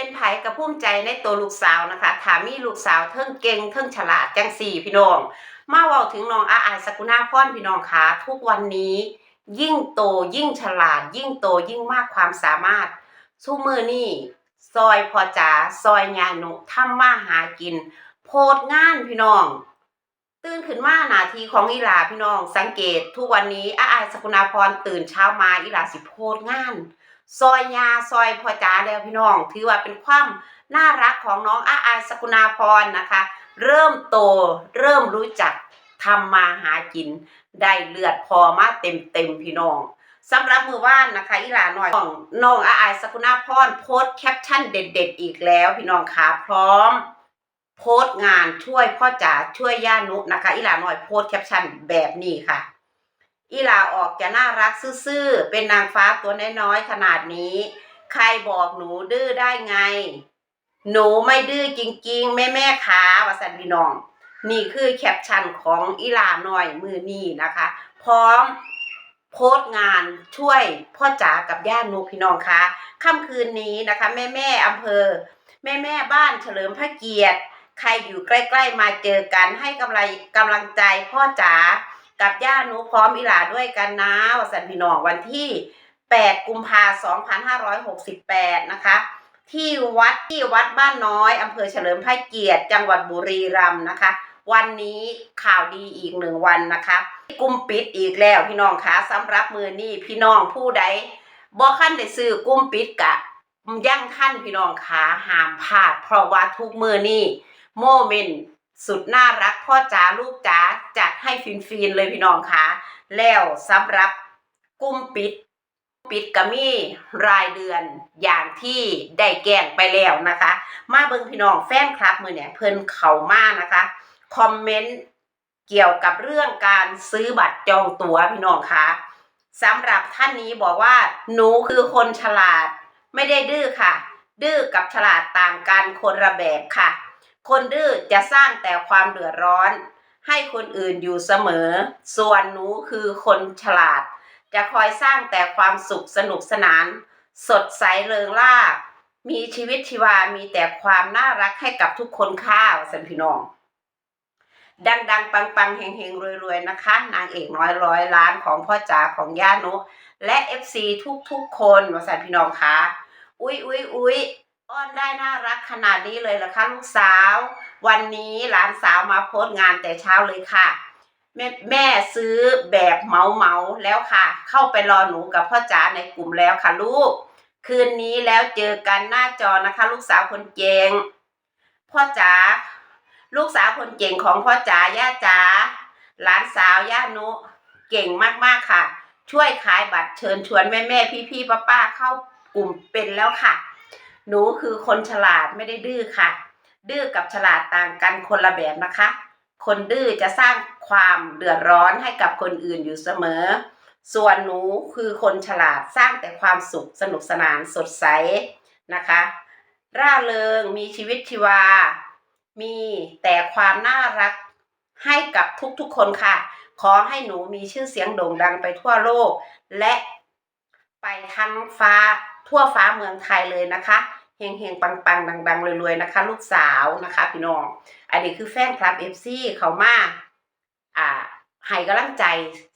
เป็นไผกับภูมิใจในตัวลูกสาวนะคะถามีลูกสาวเทิงเก่งเทิงฉลาดจังสี่พี่น้อง มาเว้าถึงน้องอาอายสกุณาพรพี่น้องคะทุกวันนี้ ยิ่งโตยิ่งฉลาด ยิ่งโตยิ่งมากความสามารถสู้มือนี่ซอยพอจ๋าซอยญาหนุทำมาหากิน โพดงานพี่น้อง ตื่นขึ้นมาหนาทีของอีหลาพี่น้อง สังเกตทุกวันนี้อาอายสกุณาพรตื่นเช้ามาอีหลาสิโพดงาน ซอยยาซอยพอจ๋าแล้วพี่น้อง ถือว่าเป็นความน่ารักของน้องอาอาสกุณาพรนะคะ เริ่มโตเริ่มรู้จักทำมาหากิน ได้เลือดพอมาเต็มเต็มพี่น้องสำหรับมือว่านนะคะอีหลาหน่อยน้องน้องอาอาสกุณาพรโพสแคปชั่นเด็ด ๆ อีกแล้วพี่น้องคะพร้อม โพสงานช่วยพ่อจ๋าช่วยย่านุนะคะอีหลาหน่อยโพสแคปชั่นแบบนี้ค่ะ อีหลาออกจะน่ารักซื่อๆ เป็นนางฟ้าตัวน้อยๆขนาดนี้ ใครบอกหนูดื้อได้ไง หนูไม่ดื้อจริงๆ แม่แม่ขาวสันพี่น้อง นี่คือแคปชั่นของอีหลาหน่อยมือนี่นะคะ พร้อมโพสต์งานช่วยพ่อจ๋ากับย่านุพี่น้องคะค่ำคืนนี้นะคะ แม่แม่อำเภอ แม่แม่บ้านเฉลิมพระเกียรติ ใครอยู่ใกล้ ๆ มาเจอกันให้กำลังกำลังใจพ่อจ๋า กับย่าหนูพร้อมอีหลาด้วยกันนะวันสันพี่น้องวันที่ 8 กุมภา2568 นะคะ ที่วัดที่วัดบ้านน้อยอำเภอเฉลิมพระเกียรติ จังหวัดบุรีรัมย์นะคะ วันนี้ข่าวดีอีกหนึ่งวันนะคะกุมปิดอีกแล้วพี่น้องคะสำหรับมือนี้พี่น้องผู้ใดบ่ขั้นได้ซื้อกลุ่มปิดกะยั่งขั้นพี่น้องขาห้ามพลาดเพราะว่าทุกมือนี้โมเมนต์ สุดน่ารักพ่อจ๋าลูกจ๋าจัดให้ฟินฟินๆเลยพี่น้องคะแล้วสำหรับกุ้มปิด ปิดกะมีรายเดือนอย่างที่ได้แกงไปแล้วนะคะ มาเบิ่งพี่น้องแฟนคลับมือเนี่ยเพิ่นเข่ามานะคะ คอมเมนต์เกี่ยวกับเรื่องการซื้อบัตรจองตั๋วพี่น้องคะสำหรับท่านนี้บอกว่า หนูคือคนฉลาด ไม่ได้ดื้อค่ะ ดื้อกับฉลาดต่างกันคนละแบบค่ะ คนดื้อจะสร้างแต่ความเดือดร้อน ให้คนอื่นอยู่เสมอ ส่วนหนูคือคนฉลาด จะคอยสร้างแต่ความสุขสนุกสนาน สดใสเริงร่า มีชีวิตชีวามีแต่ความน่ารักให้กับทุกคนข้าวสันพี่น้อง ดังๆ ปังๆเฮงๆรวยๆนะคะ นางเอกน้อยร้อยล้านของพ่อจ๋าของย่านุและ FC ทุกๆคนมาสันพี่น้องคะอุ๊ยอุ๊ยอุ๊ย อ้อนได้น่ารักขนาดนี้เลยเหรอคะลูกสาว วันนี้หลานสาวมาโพสต์งานแต่เช้าเลยค่ะ แม่แม่ซื้อแบบเหมาเหมาแล้วค่ะ เข้าไปรอหนูกับพ่อจ๋าในกลุ่มแล้วค่ะลูก คืนนี้แล้วเจอกันหน้าจอนะคะ ลูกสาวคนเก่งพ่อจ๋าลูกสาวคนเก่งของพ่อจ๋าย่าจ๋าหลานสาวย่านุเก่งมากๆค่ะ ช่วยขายบัตรเชิญชวนแม่แม่พี่พี่ป้าป้าเข้ากลุ่มเป็นแล้วค่ะ หนูคือคนฉลาดไม่ได้ดื้อค่ะ ดื้อกับฉลาดต่างกันคนละแบบนะคะ คนดื้อจะสร้างความเดือดร้อนให้กับคนอื่นอยู่เสมอ ส่วนหนูคือคนฉลาดสร้างแต่ความสุขสนุกสนานสดใสนะคะ ร่าเริงมีชีวิตชีวา มีแต่ความน่ารักให้กับทุกๆคนค่ะ ขอให้หนูมีชื่อเสียงโด่งดังไปทั่วโลก และไปทั้งฟ้าทั่วฟ้าเมืองไทยเลยนะคะ เฮงเฮงปังปังๆดังๆรวยๆนะคะ ลูกสาวนะคะ พี่น้อง อันนี้คือแฟนคลับเอฟซีเขามาอ่าให้กำลังใจ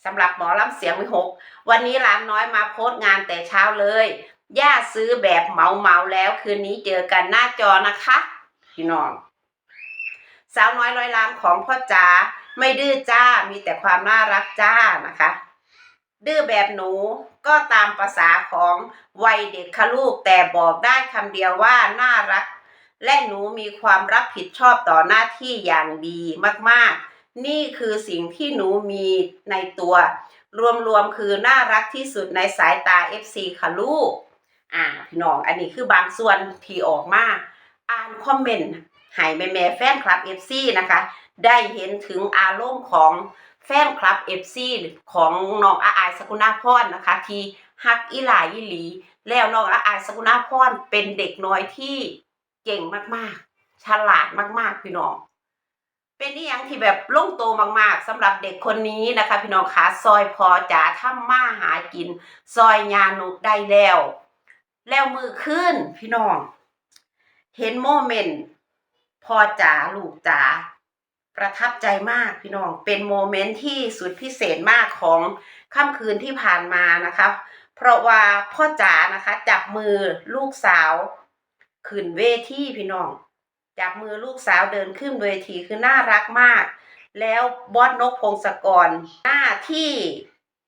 สำหรับหมอลำเสียงวิหก วันนี้หลานน้อยมาโพสต์งานแต่เช้าเลย ย่าซื้อแบบเหมาเมาแล้วคืนนี้เจอกันหน้าจอนะคะ พี่น้อง สาวน้อยร้อยล้านของพ่อจ๋าไม่ดื้อจ้ามีแต่ความน่ารักจ้านะคะ ดื้อแบบหนูก็ตามภาษาของวัยเด็กค่ะลูก แต่บอกได้คำเดียวว่าน่ารัก และหนูมีความรับผิดชอบต่อหน้าที่อย่างดีมากๆ นี่คือสิ่งที่หนูมีในตัว รวมๆคือน่ารักที่สุดในสายตา FC ค่ะลูก อ่าพี่น้องอันนี้คือบางส่วนที่ออกมาอ่านคอมเมนต์ให้แม่แม่แฟนคลับ FC นะคะ ได้เห็นถึงอารมณ์ของ แฟนคลับ FC ของน้องอาอายสกุณาพรนะคะ ที่ฮักอีหลายอีหลี แล้วน้องอาอายสกุณาพรเป็นเด็กน้อยที่เก่งมากๆ ฉลาดมากๆพี่น้อง เป็นนี่ยังที่แบบลงโตมากๆสำหรับเด็กคนนี้นะคะ พี่น้องคะซอยพอจ๋าทำมาหากิน ซอยยานุได้แล้ว แล้วมือขึ้นพี่น้อง เห็นโมเมนต์พอจ๋าลูกจ๋า ประทับใจมากพี่น้อง เป็นโมเมนต์ที่สุดพิเศษมากของค่ำคืนที่ผ่านมานะคะ เพราะว่าพ่อจ๋านะคะ จับมือลูกสาวขึ้นเวทีพี่น้อง จับมือลูกสาวเดินขึ้นเวทีคือน่ารักมาก แล้วบอสนกพงศกรหน้าที่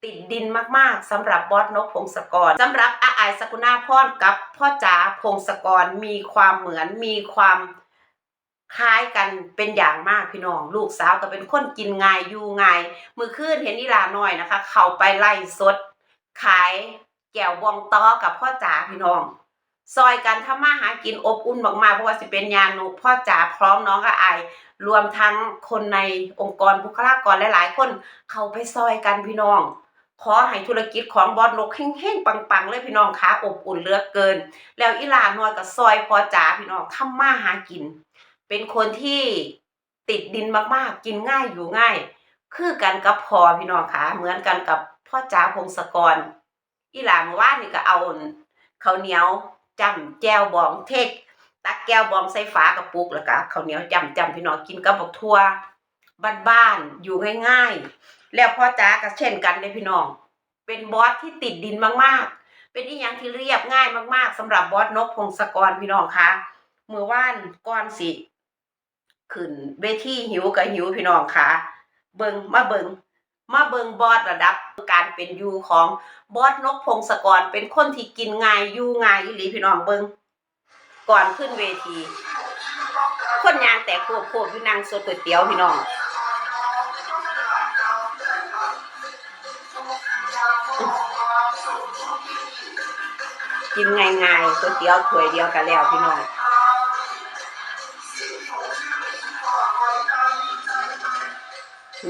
ติดดินมากๆสำหรับบอสนกพงศกรสำหรับอาอายสกุณาพรกับพ่อจ๋าพงศกรมีความเหมือนมีความ คล้ายกันเป็นอย่างมากพี่น้อง ลูกสาวก็เป็นคนกินง่ายอยู่ง่ายมือคืนเห็นอีหลาน้อยนะคะ เข้าไปไล่สด ขายแก้วบองต้อกับพ่อจ๋าพี่น้อง ซอยกันทำมาหากินอบอุ่นมากๆเพราะว่าสิเป็นยานุพ่อจ๋าพร้อมน้องกับอรวมทั้งคนในองค์กรบุคลากรหลายๆ คนเข้าไปซอยกันพี่น้องขอให้ธุรกิจของบอสนกเฮ้งๆปังๆ เลยพี่น้องคะอบอุ่นเลือกเกิน แล้วอีหลาน้อยกับซอยพอจ๋าพี่น้องทำมาหากิน เป็นคนที่ติดดินมากๆ กินง่ายอยู่ง่าย คือกันกับพอพี่น้องคะเหมือนกันกับพ่อจ๋าพงศกร อีหลาเมื่อวานนี่ก็เอาข้าวเหนียวจำแจวบองเทกตักแก้วบองใส่ฝากระปุกแล้วก็ข้าวเหนียวจำจำพี่น้องกินกับบักทั่วบ้านๆอยู่ง่ายๆ แล้วพ่อจ๋าก็เช่นกันเลยพี่น้อง เป็นบอสที่ติดดินมากๆ เป็นอีหยังที่เรียบง่ายมากๆสำหรับบอสนกพงศกรพี่น้องคะเมื่อว่านก้อนสิ ขึ้นเวทีหิวกับหิวพี่น้องคะเบิงมาเบิงมาเบิงบอสระดับการเป็นอยู่ของบอสนกพงศกรเป็นคนที่กินง่ายอยู่ง่ายอีหลีพี่น้องเบิงก่อนขึ้นเวที คนยางแต่โคบโคบพี่นางสดก๋วยเตี๋ยวพี่น้องกินง่ายๆก๋วยเตี๋ยวถ้วยเดียวกันแล้วพี่น้อง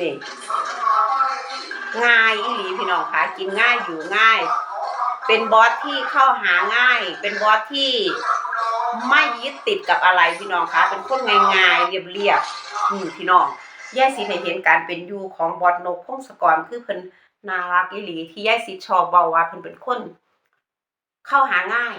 นี่ง่ายอีหลีพี่น้องคะกินง่ายอยู่ง่าย เป็นบอสที่เข้าหาง่าย เป็นบอสที่ไม่ยึดติดกับอะไรพี่น้องคะเป็นคนง่ายๆเรียบๆอืมพี่น้องแย่สีให้เห็นการเป็นอยู่ของบอสนกพงศกรคือเพิ่นน่ารักอีหลีที่แย่สีชอบเบาว่าเพิ่นเป็นคนเข้าหาง่าย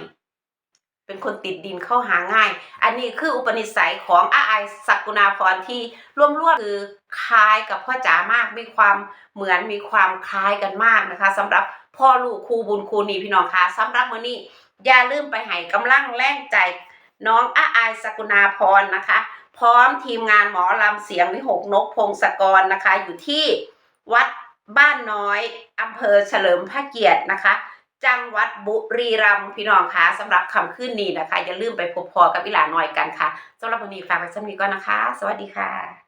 เป็นคนติดดินเข้าหาง่าย อันนี้คืออุปนิสัยของอาไอายสักกุณาพรที่ร่วมร่วมคือคล้ายกับพ่อจ๋ามากมีความเหมือนมีความคล้ายกันมากนะคะสำหรับพ่อลูกครูบุญครูนี่พี่น้องคะสำหรับมื้อนี้อย่าลืมไปให้กำลังแรงใจน้องอาไอายสกุณาพรนะคะ พร้อมทีมงานหมอลำเสียงวิหกนกพงศกรนะคะ อยู่ที่วัดบ้านน้อยอำเภอเฉลิมพระเกียรตินะคะ จังหวัดบุรีรัมย์พี่น้องคะสำหรับคำขึ้นนี้นะคะ อย่าลืมไปพบพอกับอีหลาหน่อยกันค่ะสำหรับวันนี้ฝากไว้สำหรับนี้ก่อนนะคะ สวัสดีค่ะ